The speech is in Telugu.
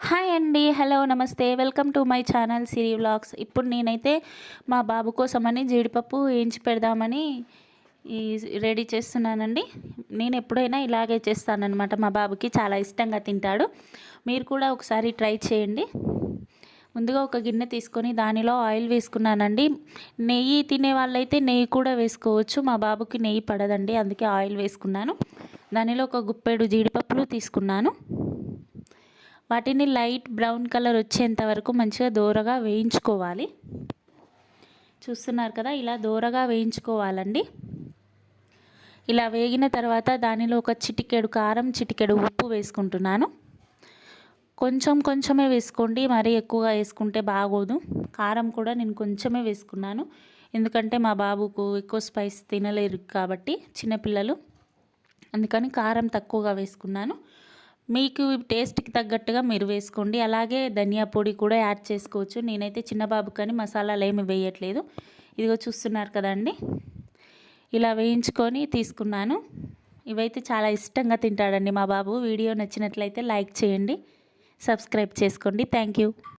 హాయ్ అండి హలో నమస్తే. Welcome to my channel Siri vlogs. ఇప్పుడు నేనైతే మా బాబు కోసమని జీడిపప్పు వేయించి పెడదామని ఈ రెడీ చేస్తున్నానండి. నేను ఎప్పుడైనా ఇలాగే చేస్తానన్నమాట. మా బాబుకి చాలా ఇష్టంగా తింటాడు. మీరు కూడా ఒకసారి ట్రై చేయండి. ముందుగా ఒక గిన్నె తీసుకొని దానిలో ఆయిల్ వేసుకున్నానండి. నెయ్యి తినే వాళ్ళైతే నెయ్యి కూడా వేసుకోవచ్చు. మా బాబుకి నెయ్యి పడదండి అందుకే ఆయిల్ వేసుకున్నాను. దానిలో ఒక గుప్పెడు జీడిపప్పులు తీసుకున్నాను. వాటిని లైట్ బ్రౌన్ కలర్ వచ్చేంత వరకు మంచిగా దూరగా వేయించుకోవాలి. చూస్తున్నారు కదా ఇలా దూరగా వేయించుకోవాలండి. ఇలా వేగిన తర్వాత దానిలో ఒక చిటికెడు కారం చిటికెడు ఉప్పు వేసుకుంటున్నాను. కొంచెం కొంచెమే వేసుకోండి మరీ ఎక్కువగా వేసుకుంటే బాగోదు. కారం కూడా నేను కొంచెమే వేసుకున్నాను. ఎందుకంటే మా బాబుకు ఎక్కువ స్పైస్ తినలేరు కాబట్టి చిన్నపిల్లలు. అందుకని కారం తక్కువగా వేసుకున్నాను. మీకు టేస్ట్కి తగ్గట్టుగా మీరు వేసుకోండి. అలాగే ధనియా పొడి కూడా యాడ్ చేసుకోవచ్చు. నేనైతే చిన్న బాబు కానీ మసాలాలు ఏమి వేయట్లేదు. ఇదిగో చూస్తున్నారు కదండి. ఇలా వేయించుకొని తీసుకున్నాను. ఇవైతే చాలా ఇష్టంగా తింటాడండి మా బాబు. వీడియో నచ్చినట్లయితే లైక్ చేయండి. సబ్స్క్రైబ్ చేసుకోండి. Thank you.